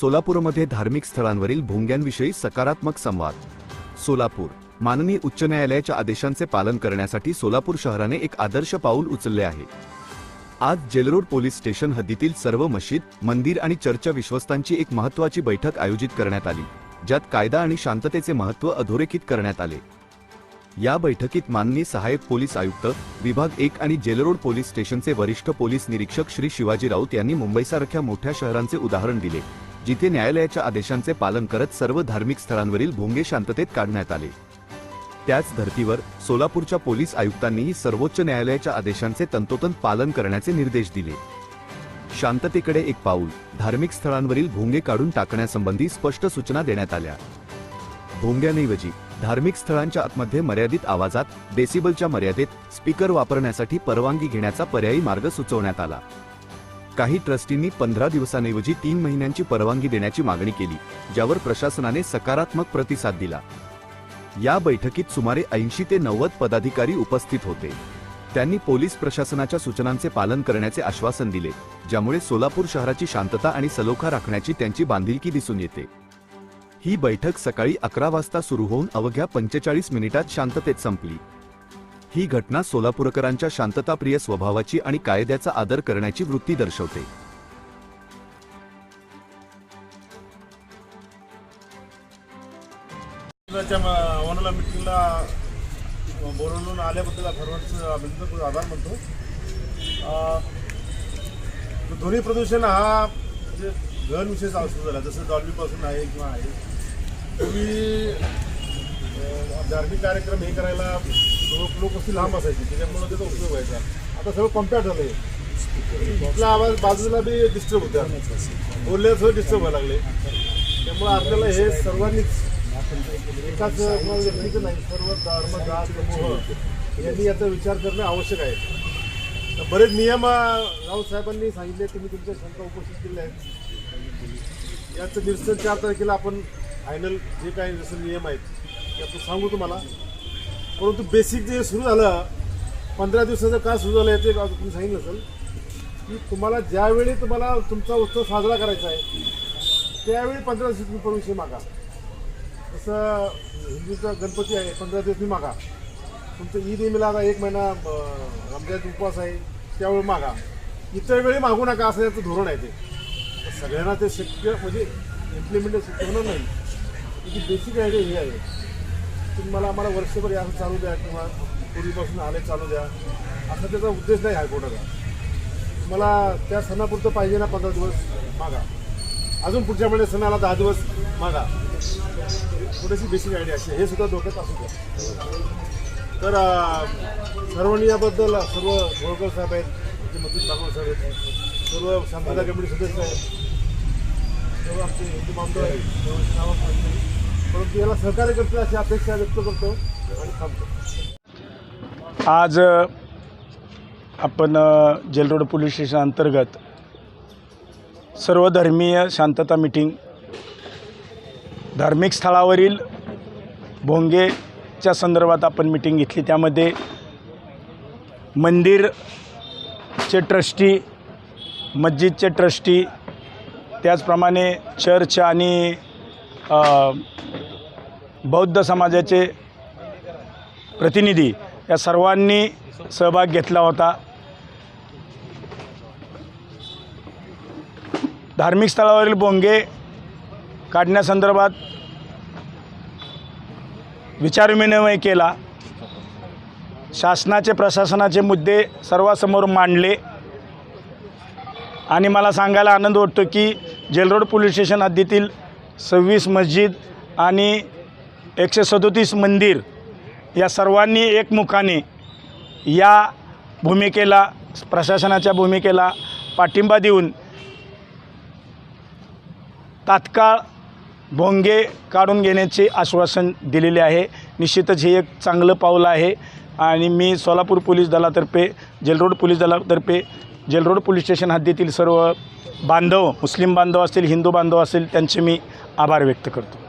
सोलापूरमध्ये धार्मिक स्थळांवरील भोंग्यांविषयी सकारात्मक संवाद. सोलापूर माननीय उच्च न्यायालयाच्या आदेशांचे पालन करण्यासाठी सोलापूर शहराने एक आदर्श पाऊल उचलले आहे. आज जेलरोड पोलीस स्टेशन हद्दीतील सर्व मशीद मंदिर आणि चर्च विश्वस्तांची एक महत्त्वाची बैठक आयोजित करण्यात आली ज्यात कायदा आणि शांततेचे महत्त्व अधोरेखित करण्यात आले. या बैठकीत माननीय सहाय्यक पोलीस आयुक्त विभाग एक आणि जेलरोड पोलीस स्टेशनचे वरिष्ठ पोलीस निरीक्षक श्री शिवाजी राऊत यांनी मुंबईसारख्या मोठ्या शहरांचे उदाहरण दिले. जिथे न्यायालयाच्या आदेशांचे पालन करत सर्व धार्मिक स्थळांवरील भोंगे शांततेत काढण्यात आले. त्याच धर्तीवर सोलापूरच्या पोलीस आयुक्तांनीही सर्वोच्च न्यायालयाच्या आदेशांचे तंतोतंत पालन करण्याचे निर्देश दिले. शांततेकडे एक पाऊल धार्मिक स्थळांवरील भोंगे काढून टाकण्यासंबंधी स्पष्ट सूचना देण्यात आल्या. भोंग्यांऐवजी धार्मिक स्थळांच्या आतमध्ये मर्यादित आवाजात डेसिबलच्या मर्यादेत स्पीकर वापरण्यासाठी परवानगी घेण्याचा पर्यायी मार्ग सुचवण्यात आला. काही ट्रस्टींनी पंधरा दिवसांऐवजी तीन महिन्यांची परवानगी देण्याची मागणी केली ज्यावर प्रशासनाने सकारात्मक प्रतिसाद दिला. या बैठकीत सुमारे ऐंशी ते नव्वद पदाधिकारी उपस्थित होते. त्यांनी पोलीस प्रशासनाच्या सूचनांचे पालन करण्याचे आश्वासन दिले ज्यामुळे सोलापूर शहराची शांतता आणि सलोखा राखण्याची त्यांची बांधिलकी दिसून येते. ही बैठक सकाळी अकरा वाजता सुरू होऊन अवघ्या पंचेचाळीस मिनिटात शांततेत संपली. ही घटना सोलापूरकरांच्या शांतताप्रिय स्वभावाची आणि कायद्याचा आदर करण्याची वृत्ती दर्शवते. च्या मिटिंगला बोलवून आल्याबद्दल सर्वांचं अभिनंदन आभार म्हणतो ध्वनी प्रदूषण हा म्हणजे गहन विषय सुरू झाला जसं डॉल्बीपासून आहे किंवा आहे तुम्ही धार्मिक कार्यक्रम हे करायला लोक अशी लांब असायची त्याच्यामुळे त्याचा उपयोग व्हायचा. आता सगळं कम्पॅक्ट झालं आहे आपला आवाज बाजूला बी डिस्टर्ब होत्या सगळं डिस्टर्ब व्हायला लागले. त्यामुळे आपल्याला हे सर्वांनीच एकाच व्यक्तीचं नाही सर्व धर्म जात समूह यांनी याचा विचार करणं आवश्यक आहे. तर बरेच नियम अं, राऊत साहेबांनी सांगितले तुम्ही तुमच्या शंका उपस्थित केल्या आहेत. याचं निरसन चार तारखेला आपण फायनल जे काही जसं नियम आहेत ते आपण सांगू तुम्हाला. परंतु बेसिक जे सुरू झालं पंधरा दिवसाचं का सुरू झालं ते तुम्ही सांगितलं असेल. की तुम्हाला ज्यावेळी तुम्हाला तुमचा उत्सव साजरा करायचा आहे त्यावेळी पंधरा दिवस तुम्ही परमिशन मागा. जसं हिंदूचा गणपती आहे पंधरा दिवस तुम्ही मागा. तुमचं ईद मिला आता एक महिना अं, रमजान उपवास आहे त्यावेळी मागा. इतर वेळी मागू नका असं याचं धोरण आहे ते. सगळ्यांना ते शक्य म्हणजे इम्प्लिमेंट शक्य होणार नाही. बेसिक आयडिया ही आहे. तुम्ही मला आम्हाला वर्षभर या चालू द्या किंवा पूर्वीपासून आले चालू द्या. असा त्याचा उद्देश नाही हायकोर्टाचा मला त्या सणापुरतं पाहिजे ना पंधरा दिवस मागा. अजून पुढच्या महिन्यात सणाला दहा दिवस मागा. थोडीशी बेसिक आयडिया अशी हे सुद्धा डोक्यात असू द्या. तर अं, सर्वांनी याबद्दल सर्व गोळकर साहेब आहेत जे मंत्री बागवळ साहेब आहेत सर्व शांतता कमिटी सदस्य आहेत सर्व आमचे हिंदू बांधव आहेत परंतु याला सहकार्य करतील अशी अपेक्षा व्यक्त करतो आणि थांबतो. आज आपण जेलरोड पोलीस स्टेशन अंतर्गत सर्वधर्मीय शांतता मिटिंग धार्मिक स्थळावरील भोंगेच्या संदर्भात आपण मिटिंग घेतली. त्यामध्ये मंदिरचे ट्रस्टी मस्जिदचे ट्रस्टी त्याचप्रमाणे चर्च आणि बौद्ध समाजाचे प्रतिनिधी या सर्वांनी सहभाग घेतला होता. धार्मिक स्थळावरील बोंगे काढण्यासंदर्भात विचारविनिमय केला. शासनाचे प्रशासनाचे मुद्दे सर्वासमोर मांडले. आणि मला सांगायला आनंद वाटतो की जेलरोड पोलीस स्टेशन हद्दीतील सव्वीस मस्जिद आणि एकशे सदोतीस मंदिर या सर्वांनी एकमुखाने या भूमिकेला प्रशासनाच्या भूमिकेला पाठिंबा देऊन तात्काळ भोंगे काढून घेण्याचे आश्वासन दिलेले आहे. निश्चितच हे एक चांगलं पाऊल आहे आणि मी सोलापूर पोलीस दलातर्फे जेलरोड पोलीस दलातर्फे जेलरोड पोलीस स्टेशन हद्दीतील सर्व बांधव मुस्लिम बांधव असतील हिंदू बांधव असतील त्यांचे मी आभार व्यक्त करतो.